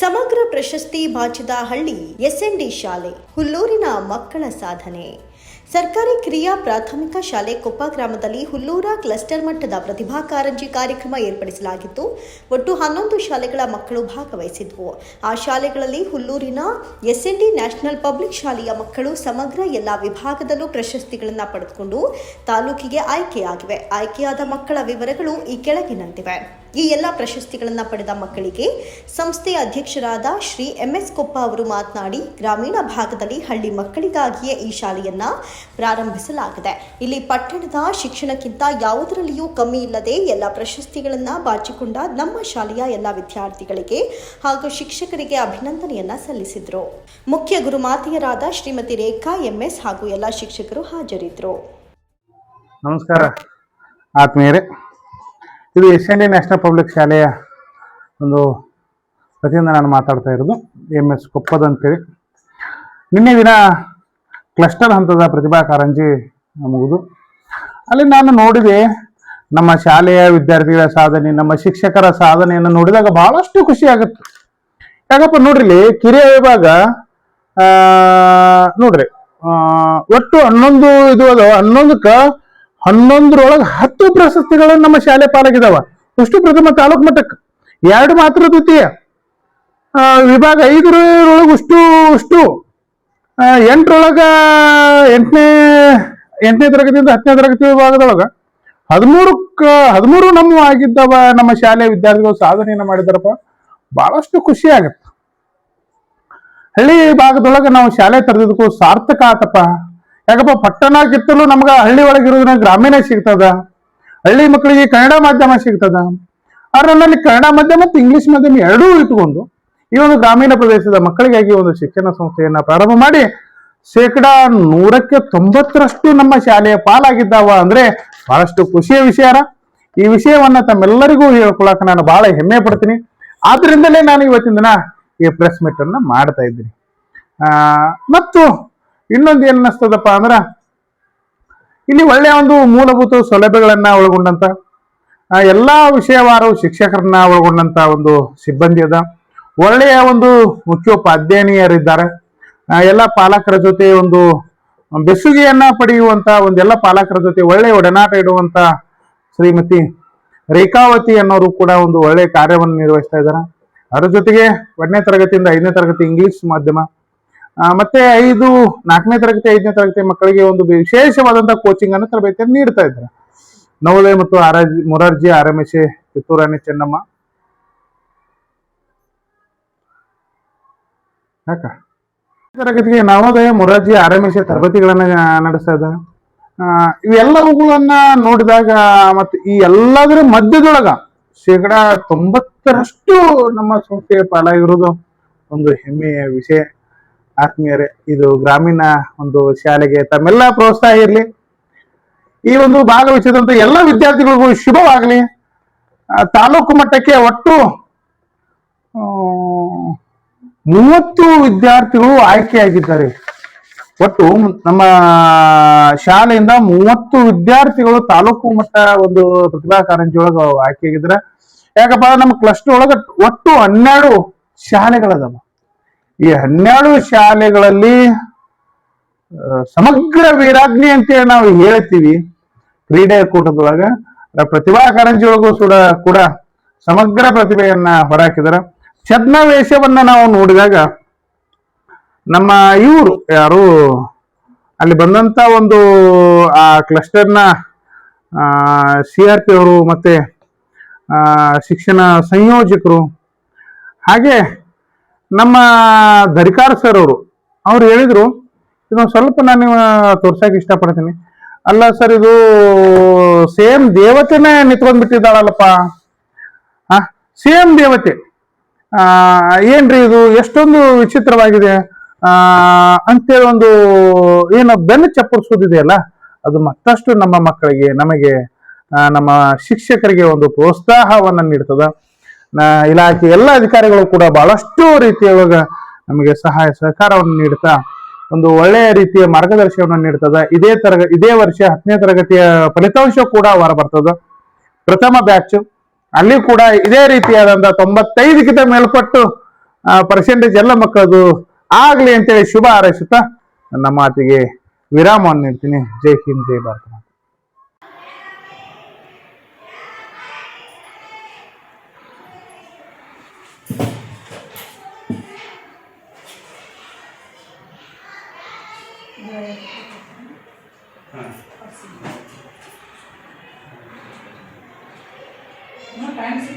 ಸಮಗ್ರ ಪ್ರಶಸ್ತಿ ಬಾಚಿದ ಹಳ್ಳಿ ಎಸ್ಎನ್ಡಿ ಶಾಲೆ, ಹುಲ್ಲೂರಿನ ಮಕ್ಕಳ ಸಾಧನೆ. ಸರ್ಕಾರಿ ಕ್ರಿಯಾ ಪ್ರಾಥಮಿಕ ಶಾಲೆ ಕೊಪ್ಪ ಗ್ರಾಮದಲ್ಲಿ ಹುಲ್ಲೂರ ಕ್ಲಸ್ಟರ್ ಮಟ್ಟದ ಪ್ರತಿಭಾ ಕಾರಂಜಿ ಕಾರ್ಯಕ್ರಮ ಏರ್ಪಡಿಸಲಾಗಿತ್ತು. ಒಟ್ಟು ಹನ್ನೊಂದು ಶಾಲೆಗಳ ಮಕ್ಕಳು ಭಾಗವಹಿಸಿದ್ವು. ಆ ಶಾಲೆಗಳಲ್ಲಿ ಹುಲ್ಲೂರಿನ ಎಸ್ಎನ್ಡಿ ನ್ಯಾಷನಲ್ ಪಬ್ಲಿಕ್ ಶಾಲೆಯ ಮಕ್ಕಳು ಸಮಗ್ರ ಎಲ್ಲ ವಿಭಾಗದಲ್ಲೂ ಪ್ರಶಸ್ತಿಗಳನ್ನು ಪಡೆದುಕೊಂಡು ತಾಲೂಕಿಗೆ ಆಯ್ಕೆಯಾಗಿವೆ. ಆಯ್ಕೆಯಾದ ಮಕ್ಕಳ ವಿವರಗಳು ಈ ಕೆಳಗಿನಂತಿವೆ. ಈ ಎಲ್ಲ ಪ್ರಶಸ್ತಿಗಳನ್ನು ಪಡೆದ ಮಕ್ಕಳಿಗೆ ಸಂಸ್ಥೆಯ ಅಧ್ಯಕ್ಷರಾದ ಶ್ರೀ ಎಂಎಸ್ ಕೊಪ್ಪ ಅವರು ಮಾತನಾಡಿ, ಗ್ರಾಮೀಣ ಭಾಗದಲ್ಲಿ ಹಳ್ಳಿ ಮಕ್ಕಳಿಗಾಗಿಯೇ ಈ ಶಾಲೆಯನ್ನ ಪ್ರಾರಂಭಿಸಲಾಗಿದೆ. ಇಲ್ಲಿ ಪಟ್ಟಣದ ಶಿಕ್ಷಣಕ್ಕಿಂತ ಯಾವುದರಲ್ಲಿಯೂ ಕಮ್ಮಿ ಇಲ್ಲದೆ ಎಲ್ಲ ಪ್ರಶಸ್ತಿಗಳನ್ನ ಬಾಚಿಕೊಂಡ ನಮ್ಮ ಶಾಲೆಯ ಎಲ್ಲ ವಿದ್ಯಾರ್ಥಿಗಳಿಗೆ ಹಾಗೂ ಶಿಕ್ಷಕರಿಗೆ ಅಭಿನಂದನೆಯನ್ನ ಸಲ್ಲಿಸಿದರು. ಮುಖ್ಯ ಗುರುಮಾತೆಯರಾದ ಶ್ರೀಮತಿ ರೇಖಾ, ಎಂಎಸ್ ಹಾಗೂ ಎಲ್ಲ ಶಿಕ್ಷಕರು ಹಾಜರಿದ್ದರು ನಮಸ್ಕಾರ. ಆತ್ಮೀಯರೇ ಇದು S N D national public ಶಾಲೆಯ ಒಂದು ವತಿಯಿಂದ ನಾನು ಮಾತಾಡ್ತಾ ಇರೋದು. ಎಂ ಎಸ್ ಕೊಪ್ಪದ ಅಂತೇಳಿ. ನಿನ್ನೆ ದಿನ ಕ್ಲಸ್ಟರ್ ಹಂತದ ಪ್ರತಿಭಾ ಕಾರಂಜಿ ಮುಗಿದು. ಅಲ್ಲಿ ನಾನು ನೋಡಿದೆ, ನಮ್ಮ ಶಾಲೆಯ ವಿದ್ಯಾರ್ಥಿಗಳ ಸಾಧನೆ, ನಮ್ಮ ಶಿಕ್ಷಕರ ಸಾಧನೆಯನ್ನು ನೋಡಿದಾಗ ಬಹಳಷ್ಟು ಖುಷಿ ಆಗುತ್ತೆ. ಯಾಕಪ್ಪ ನೋಡ್ರಿ ಕಿರಿಯ ವಿಭಾಗ ನೋಡ್ರಿ ಒಟ್ಟು ಹನ್ನೊಂದು ಇದು ಅದ ಹನ್ನೊಂದಕ್ಕ ಹನ್ನೊಂದರೊಳಗೆ ಹತ್ತು ಪ್ರಶಸ್ತಿಗಳನ್ನು ನಮ್ಮ ಶಾಲೆ ಪಾಲಾಗಿದಾವ. ಅಷ್ಟು ಪ್ರಥಮ ತಾಲೂಕು ಮಟ್ಟಕ್ಕೆ ಎರಡು ಮಾತ್ರ ದ್ವಿತೀಯ. ವಿಭಾಗ ಐದರೊಳಗೆ ಉಷ್ಟು ಉಷ್ಟು ಎಂಟರೊಳಗೆ ಎಂಟರೊಳಗ ಎಂಟನೇ ಎಂಟನೇ ತರಗತಿಯಿಂದ ಹತ್ತನೇ ತರಗತಿ ವಿಭಾಗದೊಳಗ ಹದಿಮೂರು ಹದಿಮೂರು ನಮ್ಮ ಆಗಿದ್ದವ ನಮ್ಮ ಶಾಲೆ ವಿದ್ಯಾರ್ಥಿಗಳು ಸಾಧನೆಯನ್ನು ಮಾಡಿದಾರಪ್ಪ. ಬಹಳಷ್ಟು ಖುಷಿ ಆಗತ್ತೆ. ಹಳ್ಳಿ ಭಾಗದೊಳಗೆ ನಾವು ಶಾಲೆ ತೆರೆದಿದ್ದಕ್ಕೂ ಸಾರ್ಥಕ ಆತಪ್ಪ. ಯಾಕಪ್ಪ, ಪಟ್ಟಣ ಕಿತ್ತಲು ನಮ್ಗೆ ಹಳ್ಳಿ ಒಳಗೆ ಇರೋದ್ರಿಂದ ಗ್ರಾಮೀಣ ಸಿಗ್ತದ? ಹಳ್ಳಿ ಮಕ್ಕಳಿಗೆ ಕನ್ನಡ ಮಾಧ್ಯಮ ಸಿಗ್ತದ? ಆದ್ರೆ ನನ್ನಲ್ಲಿ ಕನ್ನಡ ಮಾಧ್ಯಮ ಮತ್ತು ಇಂಗ್ಲಿಷ್ ಮಾಧ್ಯಮ ಎರಡೂ ಇಟ್ಕೊಂಡು ಈ ಒಂದು ಗ್ರಾಮೀಣ ಪ್ರದೇಶದ ಮಕ್ಕಳಿಗಾಗಿ ಒಂದು ಶಿಕ್ಷಣ ಸಂಸ್ಥೆಯನ್ನ ಪ್ರಾರಂಭ ಮಾಡಿ ಶೇಕಡ ನೂರಕ್ಕೆ ತೊಂಬತ್ತರಷ್ಟು ನಮ್ಮ ಶಾಲೆಯ ಪಾಲಾಗಿದ್ದಾವ ಅಂದ್ರೆ ಬಹಳಷ್ಟು ಖುಷಿಯ ವಿಷಯ ಈ ವಿಷಯವನ್ನ ತಮ್ಮೆಲ್ಲರಿಗೂ ಹೇಳ್ಕೊಳಕ ನಾನು ಬಹಳ ಹೆಮ್ಮೆ ಪಡ್ತೀನಿ. ಆದ್ರಿಂದಲೇ ನಾನು ಇವತ್ತಿನ ದಿನ ಈ ಪ್ರೆಸ್ ಮೀಟ್ ಅನ್ನ ಮಾಡ್ತಾ ಇದ್ದೀನಿ. ಮತ್ತು ಇನ್ನೊಂದು ಏನ್ ಅನ್ನಿಸ್ತದಪ್ಪ ಅಂದ್ರ, ಇಲ್ಲಿ ಒಳ್ಳೆಯ ಒಂದು ಮೂಲಭೂತ ಸೌಲಭ್ಯಗಳನ್ನ ಒಳಗೊಂಡಂತ ಎಲ್ಲಾ ವಿಷಯವಾರು ಶಿಕ್ಷಕರನ್ನ ಒಳಗೊಂಡಂತ ಒಂದು ಸಿಬ್ಬಂದಿ ಅದ. ಒಳ್ಳೆಯ ಒಂದು ಮುಖ್ಯೋಪಾಧ್ಯಾಯನಿಯರಿದ್ದಾರೆ. ಎಲ್ಲ ಪಾಲಕರ ಜೊತೆ ಒಂದು ಬೆಸುಗೆಯನ್ನ ಪಡೆಯುವಂತ ಒಂದೆಲ್ಲ ಪಾಲಕರ ಜೊತೆ ಒಳ್ಳೆಯ ಒಡನಾಟ ಇಡುವಂತ ಶ್ರೀಮತಿ ರೇಖಾವತಿ ಅನ್ನೋರು ಕೂಡ ಒಂದು ಒಳ್ಳೆಯ ಕಾರ್ಯವನ್ನು ನಿರ್ವಹಿಸ್ತಾ ಇದ್ದಾರೆ ಅದರ ಜೊತೆಗೆ ಒಂದನೇ ತರಗತಿಯಿಂದ ಐದನೇ ತರಗತಿ ಇಂಗ್ಲಿಷ್ ಮಾಧ್ಯಮ. ಮತ್ತೆ ಐದು, ನಾಲ್ಕನೇ ತರಗತಿ, ಐದನೇ ತರಗತಿ ಮಕ್ಕಳಿಗೆ ಒಂದು ವಿಶೇಷವಾದಂತಹ ಕೋಚಿಂಗ್ ಅನ್ನು ತರಬೇತಿಯನ್ನು ನೀಡ್ತಾ ಇದ್ದಾರೆ. ನವೋದಯ ಮತ್ತು R Morarji R M S A Kitturani Chennamma ತರಗತಿಗೆ ನವೋದಯ, ಮೊರಾರ್ಜಿ ಆರ್ ಎಂ ತರಬೇತಿಗಳನ್ನ ನಡೆಸ್ತಾ ಇದ್ದಾರೆ. ಇವೆಲ್ಲವುಗಳನ್ನ ನೋಡಿದಾಗ, ಮತ್ತೆ ಈ ಎಲ್ಲದರ ಮಧ್ಯದೊಳಗ ಶೇಕಡಾ ತೊಂಬತ್ತರಷ್ಟು ನಮ್ಮ ಸಂಸ್ಥೆಯ ಪಾಲಾಗಿರೋದು ಒಂದು ಹೆಮ್ಮೆಯ ವಿಷಯ. ಆತ್ಮೀಯರೇ, ಇದು ಗ್ರಾಮೀಣ ಒಂದು ಶಾಲೆಗೆ ತಮ್ಮೆಲ್ಲ ಪ್ರೋತ್ಸಾಹ ಇರಲಿ. ಈ ಒಂದು ಭಾಗವಹಿಸಿದಂತ ಎಲ್ಲ ವಿದ್ಯಾರ್ಥಿಗಳಿಗೂ ಶುಭವಾಗಲಿ. ತಾಲೂಕು ಮಟ್ಟಕ್ಕೆ ಒಟ್ಟು ಮೂವತ್ತು ವಿದ್ಯಾರ್ಥಿಗಳು ಆಯ್ಕೆಯಾಗಿದ್ದಾರೆ. ಒಟ್ಟು ನಮ್ಮ ಶಾಲೆಯಿಂದ ಮೂವತ್ತು ವಿದ್ಯಾರ್ಥಿಗಳು ತಾಲೂಕು ಮಟ್ಟ ಒಂದು ಪ್ರತಿಭಾ ಕಾರಂಜಿ ಒಳಗ ಆಯ್ಕೆಯಾಗಿದ್ದಾರೆ. ಯಾಕಪ್ಪ ನಮ್ಮ ಕ್ಲಸ್ಟರ್ ಒಳಗ ಒಟ್ಟು ಹನ್ನೆರಡು ಶಾಲೆಗಳದಾವ. ಈ ಹನ್ನೆರಡು ಶಾಲೆಗಳಲ್ಲಿ ಸಮಗ್ರ ವೀರಾಜ್ಞೆ ಅಂತೇಳಿ ನಾವು ಹೇಳ್ತೀವಿ. ಕ್ರೀಡೆ ಕೂಟದೊಳಗ ಪ್ರತಿಭಾ ಕಾರಂಜಿಯೊಳಗೂ ಕೂಡ ಕೂಡ ಸಮಗ್ರ ಪ್ರತಿಭೆಯನ್ನ ಹೊರಹಾಕಿದಾರ ಛದ್ಮವೇಷವನ್ನ ನಾವು ನೋಡಿದಾಗ ನಮ್ಮ ಇವರು ಯಾರು, ಅಲ್ಲಿ ಬಂದಂತ ಒಂದು, ಆ ಕ್ಲಸ್ಟರ್ನ ಸಿ ಆರ್ ಪಿ ಅವರು ಮತ್ತೆ ಶಿಕ್ಷಣ ಸಂಯೋಜಕರು. ಹಾಗೆ ನಮ್ಮ ಧರಿಕಾರ ಸರ್ ಅವರು, ಅವ್ರು ಹೇಳಿದ್ರು ಇದೊಂದು ಸ್ವಲ್ಪ ನಾನು ತೋರ್ಸೋಕೆ ಇಷ್ಟಪಡ್ತೀನಿ. ಅಲ್ಲ ಸರ್ ಇದು ಸೇಮ್ ದೇವತೆನೇ ನಿಂತ್ಕೊಂಡ್ಬಿಟ್ಟಿದ್ದಾಳಲ್ಲಪ್ಪ. ಹಾ? ಸೇಮ್ ದೇವತೆ. ಆ, ಏನ್ರಿ ಇದು? ಎಷ್ಟೊಂದು ವಿಚಿತ್ರವಾಗಿದೆ. ಆ, ಅಂತೇಳಿ ಒಂದು, ಏನು ಬೆನ್ನು ಚಪ್ಪರಿಸೋದಿದೆಯಲ್ಲ, ಅದು ಮತ್ತಷ್ಟು ನಮ್ಮ ಮಕ್ಕಳಿಗೆ, ನಮಗೆ ನಮ್ಮ ಶಿಕ್ಷಕರಿಗೆ ಒಂದು ಪ್ರೋತ್ಸಾಹವನ್ನ ನೀಡ್ತದ. ಇಲಾಖೆ ಎಲ್ಲ ಅಧಿಕಾರಿಗಳು ಕೂಡ ಬಹಳಷ್ಟು ರೀತಿಯೊಳಗ ನಮಗೆ ಸಹಾಯ ಸಹಕಾರವನ್ನು ನೀಡ್ತಾ, ಒಂದು ಒಳ್ಳೆಯ ರೀತಿಯ ಮಾರ್ಗದರ್ಶನವನ್ನು ನೀಡ್ತದ. ಇದೇ ತರಗ, ಇದೇ ವರ್ಷ ಹತ್ತನೇ ತರಗತಿಯ ಫಲಿತಾಂಶ ಕೂಡ ಹೊರ ಬರ್ತದ. ಪ್ರಥಮ ಬ್ಯಾಚ್ ಅಲ್ಲಿ ಕೂಡ ಇದೇ ರೀತಿಯಾದಂತ ತೊಂಬತ್ತೈದಕ್ಕಿಂತ ಮೇಲ್ಪಟ್ಟು ಪರ್ಸೆಂಟೇಜ್ ಎಲ್ಲ ಮಕ್ಕಳದು ಆಗ್ಲಿ ಅಂತೇಳಿ ಶುಭ ಹಾರೈಸುತ್ತಾ, ನನ್ನ ಮಾತಿಗೆ ವಿರಾಮವನ್ನು ನೀಡ್ತೀನಿ. ಜೈ ಹಿಂದ್, ಜೈ ಭಾರತ. हाँ, टाइम से